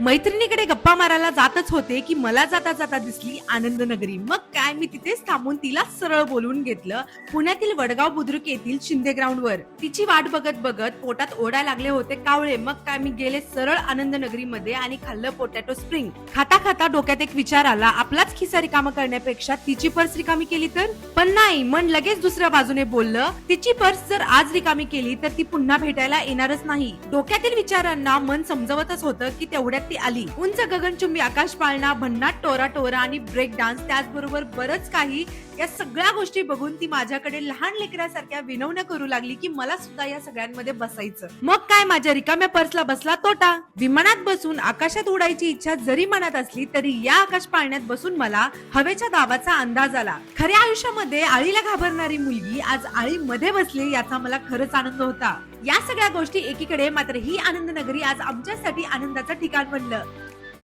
मैत्रिणीकडे गप्पा मारायला जातच होते की मला जाता जाता दिसली आनंद नगरी मग काय मी तिथेच थांबून तिला सरळ बोलवून घेतलं. पुण्यातील वडगाव बुद्रुक येथील शिंदे ग्राउंड वर. तिची वाट बघत बघत पोटात ओढा लागले होते कावळे. मग काय मी गेले सरळ आनंद नगरी मध्ये आणि खाल्लं पोटॅटो स्प्रिंग खाता खाता डोक्यात एक विचार आला आपलाच खिसा रिकामा करण्यापेक्षा तिची पर्स रिकामी केली तर? पण नाही मन लगेच दुसऱ्या बाजूने बोललं तिची पर्स जर आज रिकामी केली तर ती पुन्हा भेटायला येणारच नाही. डोक्यातील विचारांना मन समजवतच होतं की तेवढ्यात ती आली. उंच गगनचुंबी आकाश पाळणा भन्नाट टोरा टोरा आणि ब्रेक डान्स त्याचबरोबर बरंच काही या सगळ्या गोष्टी बघून ती माझ्याकडे लहान लेकरासारख्या विनवण्या करू लागली की मला सुद्धा या सगळ्यांमध्ये बसायचं. मग काय माझ्या रिकाम्या पर्सला बसला तोटा? विमानात बसून आकाशात उडायची इच्छा जरी मनात असली तरी या आकाश पाळण्यात बसून मला हवेच्या दाबाचा अंदाज आला. खऱ्या आयुष्यामध्ये आळीला घाबरणारी मुलगी आज आळीमध्ये बसली याचा मला खरंच आनंद होता. या सगळ्या गोष्टी एकीकडे मात्र ही आनंद नगरी आज आमच्यासाठी आनंदाचं ठिकाण बनलं.